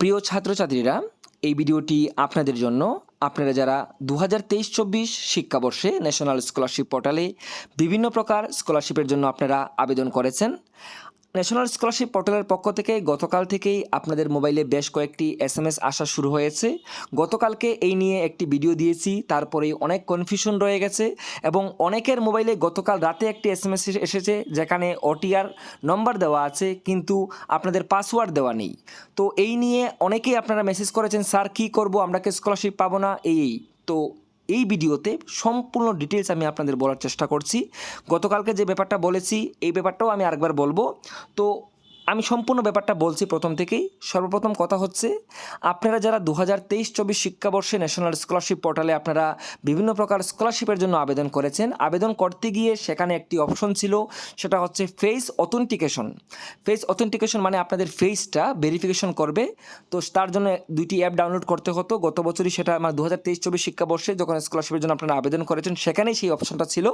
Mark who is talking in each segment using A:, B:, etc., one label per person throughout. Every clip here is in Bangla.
A: প্রিয় ছাত্রছাত্রীরা, এই ভিডিওটি আপনাদের জন্য। আপনারা যারা দু হাজার তেইশ চব্বিশ শিক্ষাবর্ষে ন্যাশনাল স্কলারশিপ পোর্টালে বিভিন্ন প্রকার স্কলারশিপের জন্য আপনারা আবেদন করেছেন ন্যাশনাল স্কলারশিপ পোর্টালের পক্ষ থেকে গতকাল থেকেই আপনাদের মোবাইলে বেশ কয়েকটি এস এম এস আসা শুরু হয়েছে। গতকালকে এই নিয়ে একটি ভিডিও দিয়েছি, তারপরেই অনেক কনফিউশন রয়ে গেছে এবং অনেকের মোবাইলে গতকাল রাতে একটি এস এম এস এসেছে যেখানে ওটিআর নম্বর দেওয়া আছে, কিন্তু আপনাদের পাসওয়ার্ড দেওয়া নেই। তো এই নিয়ে অনেকেই আপনারা মেসেজ করেছেন, স্যার, কী করব? আমরা কি স্কলারশিপ পাবো না? এই এই। তো এই ভিডিওতে সম্পূর্ণ ডিটেলস আমি আপনাদের বলার চেষ্টা করছি। গতকালকে যে ব্যাপারটা বলেছি, এই ব্যাপারটাও আমি আরেকবার বলব। তো আমি সম্পূর্ণ ব্যাপারটা বলছি প্রথম থেকেই। সর্বপ্রথম কথা হচ্ছে, আপনারা যারা দু হাজার তেইশ চব্বিশ শিক্ষাবর্ষে ন্যাশনাল স্কলারশিপ পোর্টালে আপনারা বিভিন্ন প্রকার স্কলারশিপের জন্য আবেদন করেছেন, আবেদন করতে গিয়ে সেখানে একটি অপশন ছিল, সেটা হচ্ছে ফেস অথেন্টিকেশন। ফেস অথেন্টিকেশন মানে আপনাদের ফেসটা ভেরিফিকেশন করবে। তো তার জন্য দুইটি অ্যাপ ডাউনলোড করতে হতো। গত বছরই সেটা আমার দু হাজার তেইশ চব্বিশ শিক্ষাবর্ষে যখন স্কলারশিপের জন্য আপনারা আবেদন করেছেন, সেখানেই সেই অপশনটা ছিল।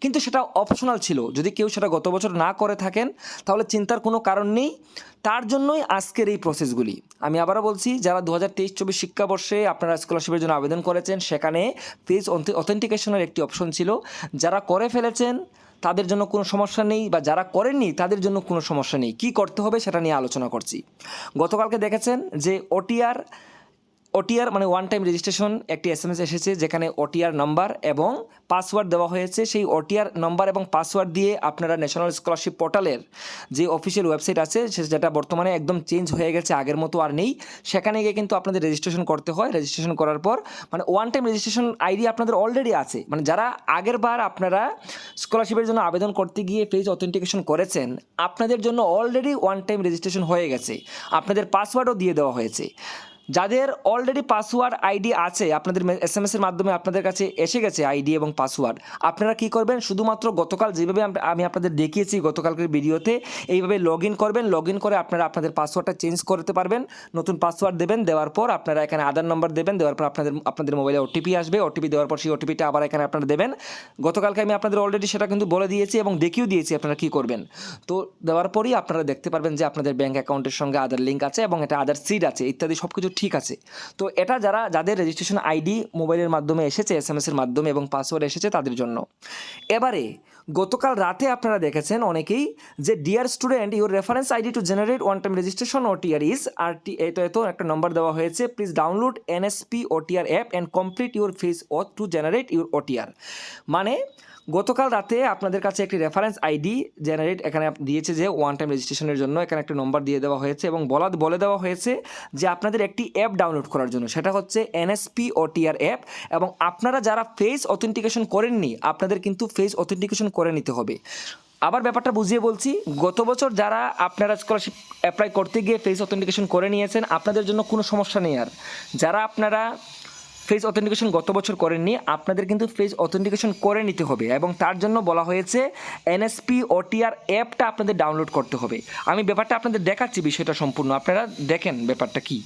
A: কিন্তু সেটা অপশনাল ছিল। যদি কেউ সেটা গত বছর না করে থাকেন, তাহলে চিন্তার কোনো কারণ নেই। তার জন্যই আজকের এই প্রসেসগুলি আমি আবারও বলছি, যারা দু হাজার তেইশ চব্বিশ শিক্ষাবর্ষে আপনারা স্কলারশিপের জন্য আবেদন করেছেন, সেখানে পেজ অথেন্টিকেশনের একটি অপশন ছিল। যারা করে ফেলেছেন, তাদের জন্য কোনো সমস্যা নেই বা যারা করেননি, তাদের জন্য কোনো সমস্যা নেই। কি করতে হবে সেটা নিয়ে আলোচনা করছি। গতকালকে দেখেছেন যে ওটিআর ওটিআর মানে ওয়ান টাইম রেজিস্ট্রেশন একটি এস এসেছে যেখানে ওটিআর নাম্বার এবং পাসওয়ার্ড দেওয়া হয়েছে। সেই ওটিআর নাম্বার এবং পাসওয়ার্ড দিয়ে আপনারা ন্যাশনাল স্কলারশিপ পোর্টালের যে অফিসিয়াল ওয়েবসাইট আছে যেটা বর্তমানে একদম চেঞ্জ হয়ে গেছে, আগের মতো আর নেই। সেখানে গিয়ে কিন্তু আপনাদের রেজিস্ট্রেশন করতে হয়। রেজিস্ট্রেশন করার পর মানে ওয়ান টাইম রেজিস্ট্রেশন আইডি আপনাদের অলরেডি আছে। মানে যারা আগের বার আপনারা স্কলারশিপের জন্য আবেদন করতে গিয়ে পেজ অথেন্টিকেশন করেছেন, আপনাদের জন্য অলরেডি ওয়ান টাইম রেজিস্ট্রেশন হয়ে গেছে। আপনাদের পাসওয়ার্ডও দিয়ে দেওয়া হয়েছে। যাদের অলরেডি পাসওয়ার্ড আইডি আছে, আপনাদের এস এম এসের মাধ্যমে আপনাদের কাছে এসে গেছে আইডি এবং পাসওয়ার্ড আপনারা কি করবেন? শুধুমাত্র গতকাল যেভাবে আমি আপনাদের দেখিয়েছি, গতকালকের ভিডিওতে, এইভাবে লগ করবেন লগ করে আপনারা আপনাদের পাসওয়ার্ডটা চেঞ্জ করতে পারবেন, নতুন পাসওয়ার্ড দেবেন, দেওয়ার পর আপনারা এখানে আধার নম্বর দেবেন, দেওয়ার পর আপনাদের আপনাদের মোবাইলে ওটিপি আসবে ওটিপি দেওয়ার পর সেই ওটিপিটা আবার এখানে আপনারা দেবেন। গতকালকে আমি আপনাদের অলরেডি সেটা কিন্তু বলে দিয়েছি এবং দেখিয়েও দিয়েছি আপনারা কি করবেন। তো দেওয়ার পরই আপনারা দেখতে পারবেন যে আপনাদের ব্যাঙ্ক অ্যাকাউন্টের সঙ্গে আধার লিঙ্ক আছে এবং এটা আধার সিড আছে, ইত্যাদি সব কিছু ঠিক আছে। তো এটা যারা, যাদের রেজিস্ট্রেশন আইডি মোবাইলের মাধ্যমে এসেছে এস এম এসের মাধ্যমে এবং পাসওয়ার্ড এসেছে তাদের জন্য। এবারে, গতকাল রাতে আপনারা দেখেছেন অনেকেই যে dear student your reference ID to generate one time registration OTR is R T এত এত একটা নম্বর দেওয়া হয়েছে। Please download NSP OTR app and complete your face auth to generate your OTR মানে গতকাল রাতে আপনাদের কাছে একটি রেফারেন্স আইডি জেনারেট এখানে দিয়েছে যে ওয়ান টাইম রেজিস্ট্রেশনের জন্য এখানে একটা নম্বর দিয়ে দেওয়া হয়েছে এবং বলা, বলে দেওয়া হয়েছে যে, আপনাদের একটি অ্যাপ ডাউনলোড করার জন্য। সেটা হচ্ছে এনএসপি ওটিআর অ্যাপ এবং আপনারা যারা ফেস অথেন্টিকেশন করেননি, আপনাদের কিন্তু ফেস অথেন্টিকেশন করে নিতে হবে। আবার ব্যাপারটা বুঝিয়ে বলছি, গত বছর যারা আপনারা স্কলারশিপ অ্যাপ্লাই করতে গিয়ে ফেস অথেন্টিকেশন করে নিয়েছেন, আপনাদের জন্য কোনো সমস্যা নেই আর। যারা আপনারা ফেস অথেন্টিকেশন গত বছর করেননি, আপনাদের কিন্তু ফেস অথেন্টিকেশন করে নিতে হবে এবং তার জন্য বলা হয়েছে এনএসপি ওটিআর অ্যাপটা আপনাদের ডাউনলোড করতে হবে। আমি ব্যাপারটা আপনাদের দেখাচ্ছি, বিষয়টা সম্পূর্ণ। আপনারা দেখেন ব্যাপারটা কি।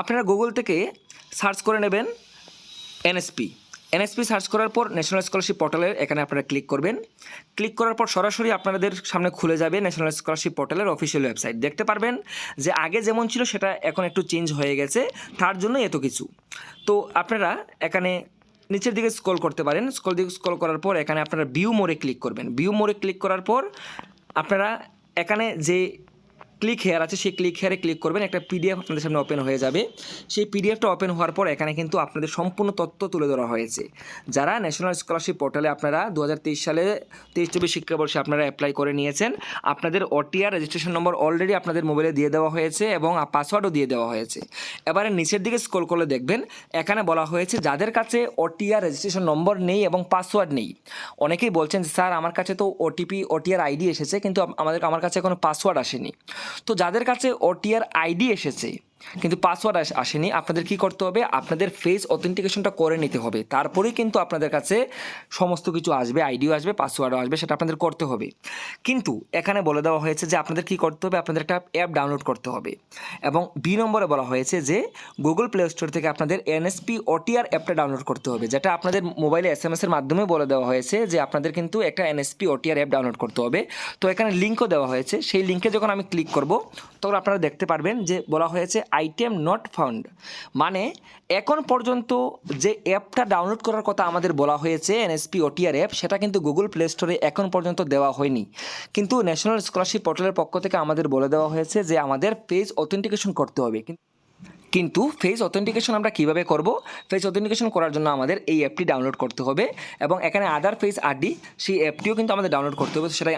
A: আপনারা গুগল থেকে সার্চ করে নেবেন এনএসপি এনএসপি সার্চ করার পর ন্যাশনাল স্কলারশিপ পোর্টালের এখানে আপনারা ক্লিক করবেন। ক্লিক করার পর সরাসরি আপনাদের সামনে খুলে যাবে ন্যাশনাল স্কলারশিপ পোর্টালের অফিসিয়াল ওয়েবসাইট দেখতে পারবেন যে আগে যেমন ছিল সেটা এখন একটু চেঞ্জ হয়ে গেছে, তার জন্য এত কিছু। তো আপনারা এখানে নিচের দিকে স্ক্রল করতে পারেন। স্ক্রল দিকে স্ক্রল করার পর এখানে আপনারা ভিউ মোড়ে ক্লিক করবেন। ভিউ মোড়ে ক্লিক করার পর আপনারা এখানে যে ক্লিক হেয়ার আছে, সেই ক্লিক হেয়ারে ক্লিক করবেন, একটা পিডিএফ আপনাদের সামনে ওপেন হয়ে যাবে। সেই পিডিএফটা ওপেন হওয়ার পর এখানে কিন্তু আপনাদের সম্পূর্ণ তথ্য তুলে ধরা হয়েছে। যারা ন্যাশনাল স্কলারশিপ পোর্টালে আপনারা দু হাজার তেইশ সালে তেইশ চব্বিশ শিক্ষাবর্ষে আপনারা অ্যাপ্লাই করে নিয়েছেন, আপনাদের ওটিআর রেজিস্ট্রেশন নম্বর অলরেডি আপনাদের মোবাইলে দিয়ে দেওয়া হয়েছে এবং পাসওয়ার্ডও দিয়ে দেওয়া হয়েছে। এবারে নিচের দিকে স্ক্রল করলে দেখবেন, এখানে বলা হয়েছে যাদের কাছে ওটিআর রেজিস্ট্রেশন নম্বর নেই এবং পাসওয়ার্ড নেই। অনেকেই বলছেন স্যার, আমার কাছে তো ওটিপি ওটিআর আইডি এসেছে, কিন্তু আমাদের, আমার কাছে কোনো পাসওয়ার্ড আসেনি। তো যাদের কাছে ওটিআর আইডি এসেছে কিন্তু পাসওয়ার্ড আসেনি। আপনাদের কি করতে হবে? আপনাদের ফেস অথেন্টিকেশনটা করে নিতে হবে। তারপরেই কিন্তু আপনাদের কাছে সমস্ত কিছু আসবে আইডিও আসবে পাসওয়ার্ডও আসবে, সেটা আপনাদের করতে হবে। কিন্তু এখানে বলে দেওয়া হয়েছে যে আপনাদের কি করতে হবে? আপনাদের একটা অ্যাপ ডাউনলোড করতে হবে। এবং বি নম্বরে বলা হয়েছে যে গুগল প্লে স্টোর থেকে আপনাদের এনএসপি ওটিআর অ্যাপটা ডাউনলোড করতে হবে। যেটা আপনাদের মোবাইলে এস এম এসের মাধ্যমে বলে দেওয়া হয়েছে যে আপনাদের কিন্তু একটা এনএসপি ওটিআর অ্যাপ ডাউনলোড করতে হবে। তো এখানে লিঙ্কও দেওয়া হয়েছে। সেই লিঙ্কে যখন আমি ক্লিক করব, তখন আপনারা দেখতে পারবেন যে বলা হয়েছে আইটেম নট ফাউন্ড মানে এখন পর্যন্ত যে অ্যাপটা ডাউনলোড করার কথা আমাদের বলা হয়েছে এনএসপি ওটিআর অ্যাপ সেটা কিন্তু গুগল প্লে স্টোরে এখন পর্যন্ত দেওয়া হয়নি। কিন্তু ন্যাশনাল স্কলারশিপ পোর্টালের পক্ষ থেকে আমাদের বলে দেওয়া হয়েছে যে আমাদের পেজ অথেন্টিকেশন করতে হবে। কিন্তু কিন্তু ফেস অথেন্টিকেশন আমরা কীভাবে করব? ফেস অথেন্টিকেশন করার জন্য আমাদের এই অ্যাপটি ডাউনলোড করতে হবে এবং এখানে আদার ফেস আরডি সেই অ্যাপটিও কিন্তু আমাদের ডাউনলোড করতে হবে। সেটা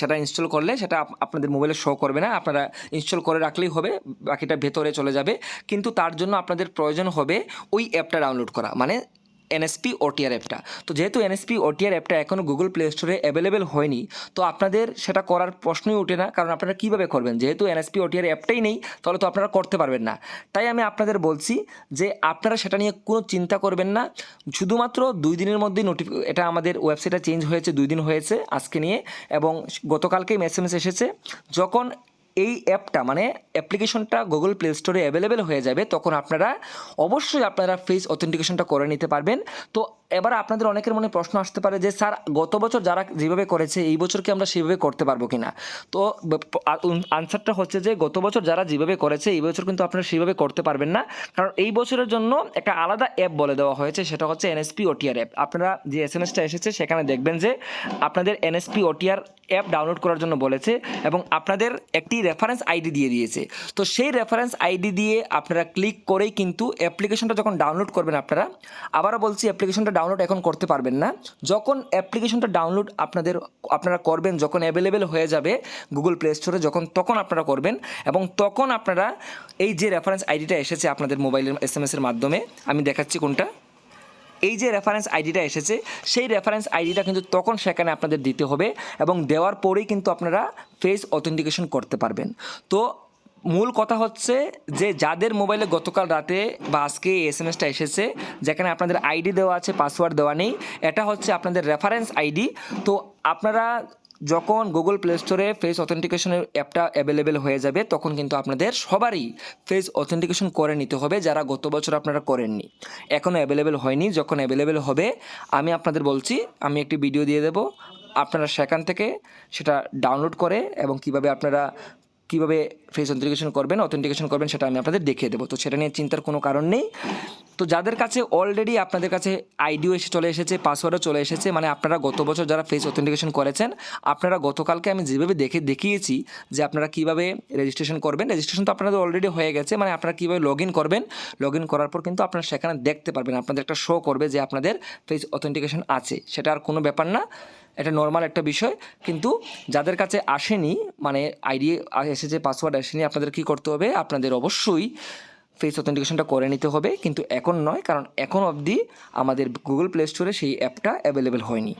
A: সেটা ইনস্টল করলে সেটা আপনাদের মোবাইলে শো করবে না। আপনারা ইনস্টল করে রাখলেই হবে, বাকিটা ভেতরে চলে যাবে। কিন্তু তার জন্য আপনাদের প্রয়োজন হবে ওই অ্যাপটা ডাউনলোড করা। মানে এনএসপি ওটিআর অ্যাপটা। তো যেহেতু এনএসপি ওটিআর অ্যাপটা এখনও গুগল প্লে স্টোরে অ্যাভেলেবেল হয়নি, তো আপনাদের সেটা করার প্রশ্নই ওঠে না, কারণ আপনারা কীভাবে করবেন? যেহেতু এনএসপি ওটিআর অ্যাপটাই নেই, তাহলে তো আপনারা করতে পারবেন না। তাই আমি আপনাদের বলছি যে আপনারা সেটা নিয়ে কোনো চিন্তা করবেন না। শুধুমাত্র দুই দিনের মধ্যেই নোটিফি, এটা আমাদের ওয়েবসাইটটা চেঞ্জ হয়েছে, দুই দিন হয়েছে আজকে নিয়ে, এবং গতকালকেই মেসেমেস এসেছে। যখন এই অ্যাপটা মানে অ্যাপ্লিকেশনটা গুগল প্লে স্টোরে অ্যাভেলেবেল হয়ে যাবে, তখন আপনারা অবশ্যই আপনারা ফেস অথেন্টিকেশনটা করে নিতে পারবেন। তো এবার আপনাদের অনেকের মনে প্রশ্ন আসতে পারে যে, স্যার, গত বছর যারা যেভাবে করেছে, এই বছর কি আমরা সেভাবে করতে পারব কি না তো আনসারটা হচ্ছে যে, গত বছর যারা যেভাবে করেছে, এই বছর কিন্তু আপনারা সেভাবে করতে পারবেন না। কারণ এই বছরের জন্য একটা আলাদা অ্যাপ বলে দেওয়া হয়েছে, সেটা হচ্ছে এনএসপি ওটিআর অ্যাপ আপনারা যে এস এম এসটা এসেছে, সেখানে দেখবেন যে, আপনাদের এনএসপি ওটিআর অ্যাপ ডাউনলোড করার জন্য বলেছে এবং আপনাদের একটি রেফারেন্স আইডি দিয়ে দিয়েছে। তো সেই রেফারেন্স আইডি দিয়ে আপনারা ক্লিক করেই কিন্তু অ্যাপ্লিকেশনটা যখন ডাউনলোড করবেন আপনারা, আবারও বলছি অ্যাপ্লিকেশনটা ডাউনলোড এখন করতে পারবেন না। যখন অ্যাপ্লিকেশনটা ডাউনলোড আপনাদের, আপনারা করবেন, যখন অ্যাভেলেবেল হয়ে যাবে গুগল প্লে স্টোরে যখন তখন আপনারা করবেন এবং তখন আপনারা এই যে রেফারেন্স আইডিটা এসেছে আপনাদের মোবাইলের এস এসের মাধ্যমে, আমি দেখাচ্ছি কোনটা। এই যে রেফারেন্স আইডিটা এসেছে, সেই রেফারেন্স আইডিটা কিন্তু তখন সেখানে আপনাদের দিতে হবে এবং দেওয়ার পরেই কিন্তু আপনারা ফেস অথেন্টিকেশন করতে পারবেন। তো মূল কথা হচ্ছে যে যাদের মোবাইলে গতকাল রাতে বা আজকে এই এস এম এসটা এসেছে, যেখানে আপনাদের আইডি দেওয়া আছে পাসওয়ার্ড দেওয়া নেই, এটা হচ্ছে আপনাদের রেফারেন্স আইডি তো আপনারা যখন গুগল প্লে স্টোরে ফেস অথেন্টিকেশনের অ্যাপটা অ্যাভেলেবেল হয়ে যাবে, তখন কিন্তু আপনাদের সবারই ফেস অথেন্টিকেশন করে নিতে হবে, যারা গত বছর আপনারা করেননি। এখনও অ্যাভেলেবেল হয়নি, যখন অ্যাভেলেবেল হবে, আমি আপনাদের বলছি, আমি একটি ভিডিও দিয়ে দেব। আপনারা সেখান থেকে সেটা ডাউনলোড করে এবং কীভাবে আপনারা, কীভাবে ফেস অথেন্টিকেশন করবেন অথেন্টিকেশন করবেন, সেটা আমি আপনাদের দেখিয়ে দেবো। তো সেটা নিয়ে চিন্তার কোনো কারণ নেই। তো যাদের কাছে অলরেডি আপনাদের কাছে আইডিও এসে চলে এসেছে পাসওয়ার্ডও চলে এসেছে মানে আপনারা গত বছর যারা ফেস অথেন্টিকেশন করেছেন, আপনারা গতকালকে আমি যেভাবে দেখে, দেখিয়েছি যে আপনারা কীভাবে রেজিস্ট্রেশন করবেন রেজিস্ট্রেশন তো আপনাদের অলরেডি হয়ে গেছে মানে আপনারা কীভাবে লগ ইন করবেন লগ ইন করার পর কিন্তু আপনারা সেখানে দেখতে পারবেন, আপনাদের একটা শো করবে যে আপনাদের ফেস অথেন্টিকেশন আছে। সেটা আর কোনো ব্যাপার না, এটা নর্মাল একটা বিষয়, কিন্তু যাদের কাছে আসেনি মানে আইডি এসেছে পাসওয়ার্ড আসেনি, আপনাদের কি করতে হবে? আপনাদের অবশ্যই ফেস অথেন্টিকেশনটা করে নিতে হবে, কিন্তু এখন নয়, কারণ এখন অবধি আমাদের গুগল প্লে স্টোরে সেই অ্যাপটা অ্যাভেলেবেল হয়নি।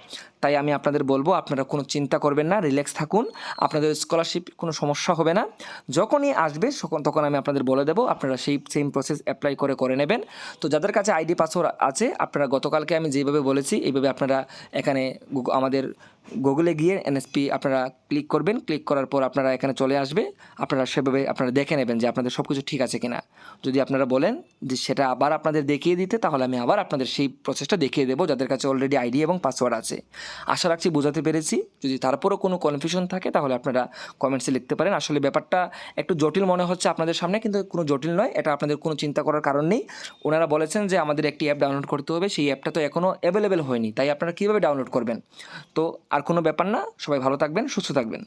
A: তাই আমি আপনাদের বলব, আপনারা কোনো চিন্তা করবেন না রিল্যাক্স থাকুন, আপনাদের স্কলারশিপ কোনো সমস্যা হবে না। যখনই আসবে তখন আমি আপনাদের বলে দেবো, আপনারা সেই সেম প্রসেস অ্যাপ্লাই করে করে নেবেন। তো যাদের কাছে আইডি পাসওয়ার্ড আছে, আপনারা গতকালকে আমি যেভাবে বলেছি, এইভাবে আপনারা এখানে আমাদের গুগলে গিয়ে এনএসপি আপনারা ক্লিক করবেন। ক্লিক করার পর আপনারা এখানে চলে আসবে। আপনারা সেভাবে আপনারা দেখে নেবেন যে আপনাদের সব কিছু ঠিক আছে কিনা। যদি আপনারা বলেন যে সেটা আবার আপনাদের দেখিয়ে দিতে, তাহলে আমি আবার আপনাদের সেই প্রসেসটা দেখিয়ে দেবো, যাদের কাছে অলরেডি আইডি এবং পাসওয়ার্ড আছে। আশা রাখছি বোঝাতে পেরেছি। যদি তারপরও কোনো কনফিউশন থাকে, তাহলে আপনারা কমেন্টসে লিখতে পারেন। আসলে ব্যাপারটা একটু জটিল মনে হচ্ছে আপনাদের সামনে, কিন্তু কোনো জটিল নয়। এটা আপনাদের কোনো চিন্তা করার কারণ নেই। ওনারা বলেছেন যে আমাদের একটি অ্যাপ ডাউনলোড করতে হবে। সেই অ্যাপটা তো এখনও অ্যাভেলেবেল হয়নি। তাই আপনারা কীভাবে ডাউনলোড করবেন? তো আর কোনো ব্যাপার না। সবাই ভালো থাকবেন সুস্থ থাকবেন।